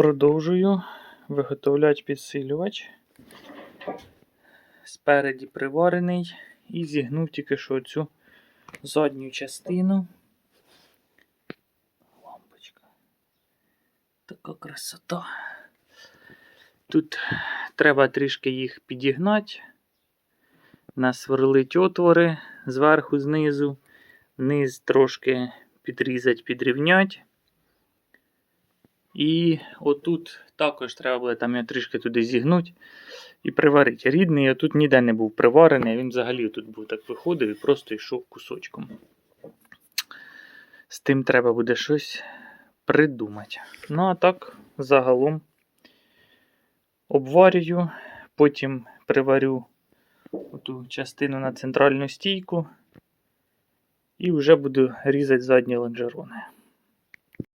Продовжую виготовляти підсилювач. Спереді приварений і зігнув тільки що цю задню частину. Лампочка. Така красота. Тут треба трішки їх підігнати, насверлить отвори зверху, знизу, низ трошки підрізати, підрівняти. І отут також треба буде там його трішки туди зігнути і приварити. Рідний отут ніде не був приварений, він взагалі тут був так виходив і просто йшов кусочком. З тим треба буде щось придумати. Ну, а так, загалом обварюю, потім приварю оту частину на центральну стійку і вже буду різати задні лонжерони.